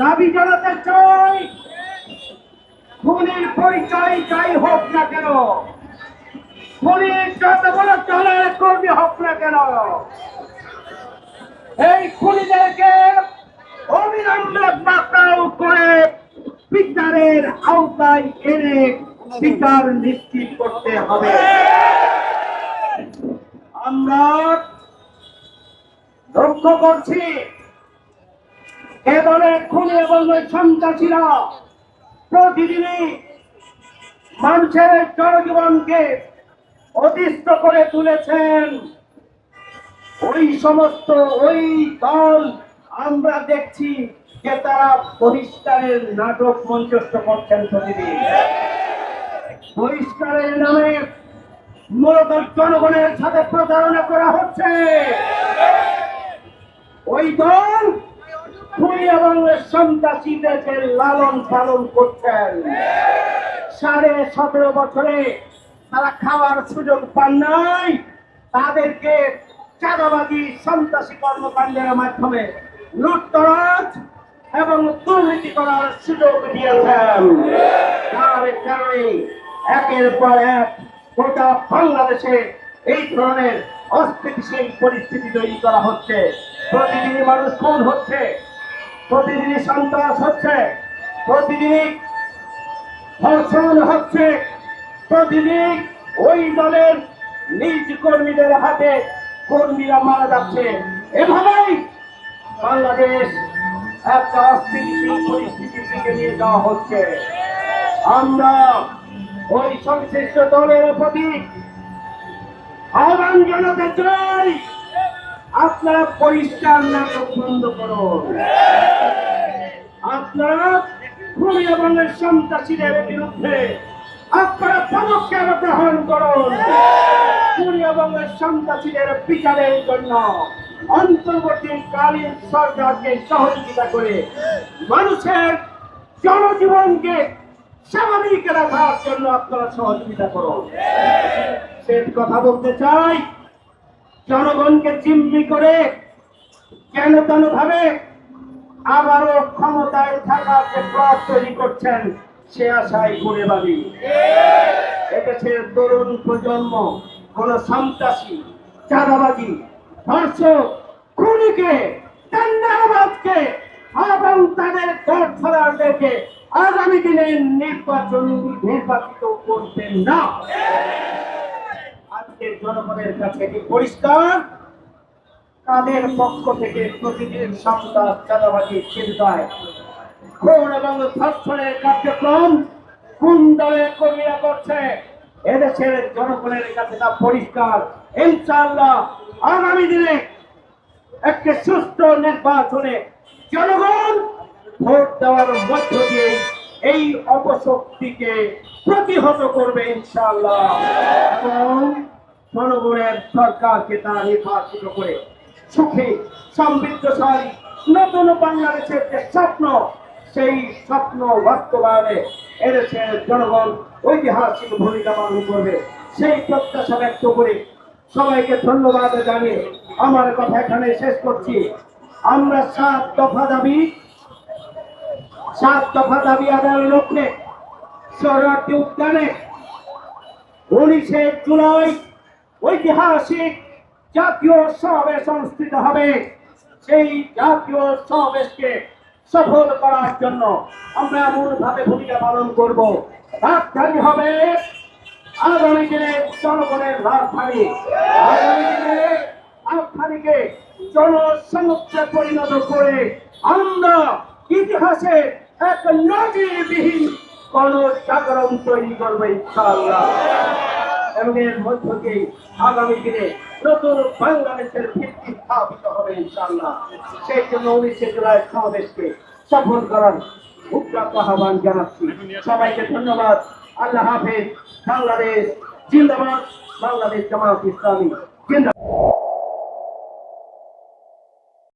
দাবি জানাতে চাই, খুনির পরিচয় যাই হোক না কেন, খুনির যত বড় দলের কর্মী হোক না কেন। এই খুনিদেরকে অবিলম্বে পাকড়াও করে বিচারের আওতায় এনে বিচার নিশ্চিত করতে হবে। আমরা লক্ষ্য করছি এ দলের খুনি এবং সন্ত্রাসীরা, প্রতিদিনই মানুষের জনজীবনকে অতিষ্ঠ করে তুলেছেন। ওই সমস্ত, ওই দল আমরা দেখছি যে তারা বহিষ্কারের নাটক মঞ্চস্থ করছেন প্রতিদিন। বহিষ্কারের নামে মূলত জনগণের সাথে প্রতারণা করা হচ্ছে। ওই দল খুনি এবং সন্ত্রাসীদেরকে লালন পালন করছেন সাড়ে সতেরো বছরে তারা খাওয়ার সুযোগ পান নাই। তাদেরকে চাঁদাবাদী সন্ত্রাসী কর্মকাণ্ডের মাধ্যমে লুটতরাজ এবং দুর্নীতি করার সুযোগ দিয়েছেন। তার কারণে একের পর এক গোটা বাংলাদেশে এই ধরনের অস্থিতিশীল পরিস্থিতি তৈরি করা হচ্ছে। প্রতিদিনই মানুষ খুন হচ্ছে। প্রতিদিনই সন্ত্রাস হচ্ছে, প্রতিদিনই ধর্ষণ হচ্ছে প্রতিদিন ওই দলের নিজ কর্মীদের হাতে কর্মীরা মারা যাচ্ছে। এভাবেই বাংলাদেশ একটা অস্থিতিশীল পরিস্থিতির দিকে নিয়ে যাওয়া হচ্ছে। আমরা ওই সংশ্লিষ্ট দলের প্রতি আহ্বান জানাতে চাই। আপনারা পরিষ্কার নাটক বন্ধ করুন। আপনারা খুনি এবং সন্ত্রাসীদের বিরুদ্ধে আপনারা পদক্ষেপ গ্রহণ করুন। খুনি এবং সন্ত্রাসীদের বিচারের জন্য অন্তর্বর্তীকালীন সরকারকে সহযোগিতা করে মানুষের জনজীবনকে স্বাভাবিক রাখার জন্য আপনারা সহযোগিতা করুন। সে কথা বলতে চাই। জনগণকে চিম্মি করে কেন তেন ভাবে আবারও ক্ষমতায় থাকার যে প্লট তৈরি করছেন, সে আশায় ঘুরে বাড়ি এদেশের তরুণ প্রজন্ম, কোন সন্ত্রাসী, চাঁদাবাজি, ধর্ষক, খুনিকে টেন্ডারবাজকে এবং তাদের গডফাদারদেরকে আগামী দিনে নির্বাচন নির্বাচিত করবেন না। আজকের জনগণের কাছে পরিষ্কার? পক্ষ থেকে প্রতিদিন চিন্তায় এবং ধর্ষণের কার্যক্রম কোন করছে। এদেশের জনগণের কাছে তা পরিষ্কার। ইনশাআল্লাহ আগামী দিনে একটি সুস্থ নির্বাচনে জনগণ ভোট দেওয়ার মধ্য দিয়ে এই অপশক্তিকে প্রতিহত করবে ইনশাআল্লাহ। জনগণের সরকারকে তারা নির্বাচিত করে। সুখী, সমৃদ্ধশালী, নতুন বাংলাদেশের যে স্বপ্ন, সেই স্বপ্ন বাস্তবায়নে এদেশের জনগণ ঐতিহাসিক ভূমিকা পালন করবে। সেই প্রত্যাশা ব্যক্ত করে সবাইকে ধন্যবাদ জানিয়ে আমার কথা এখানে শেষ করছি। আমরা সাত দফা দাবি, সাত দফা দাবি আদায়ের লক্ষ্যে শরণার্থী উদ্যানে উনিশে জুলাই ঐতিহাসিক জাতীয় সমাবেশ অনুষ্ঠিত হবে। সেই জাতীয় সমাবেশকে সফল করার জন্য আমরা এমনভাবে ভূমিকা পালন করব। রাজধানী হবে আগামী দিনে জনগণের রাজধানী। আগামী দিনে রাজধানীকে জনসমুদ্রে পরিণত করে আমরা ইতিহাসে এক নজিরবিহীন কোন জাগরণ তৈরি করব ইনশাআল্লাহ। এবং এর মধ্য দিয়ে আগামী দিনে নতুন বাংলাদেশের ভিত্তি স্থাপিত হবে ইনশাল্লাহ সেই জন্য উনিশে জুলাই সমাবেশকে সফল করার উদ্যোগ আহ্বান জানাচ্ছি। সবাইকে ধন্যবাদ। আল্লাহ হাফেজ, বাংলাদেশ জিন্দাবাদ, বাংলাদেশ জামাত ইসলামী। জিন্দাবাদ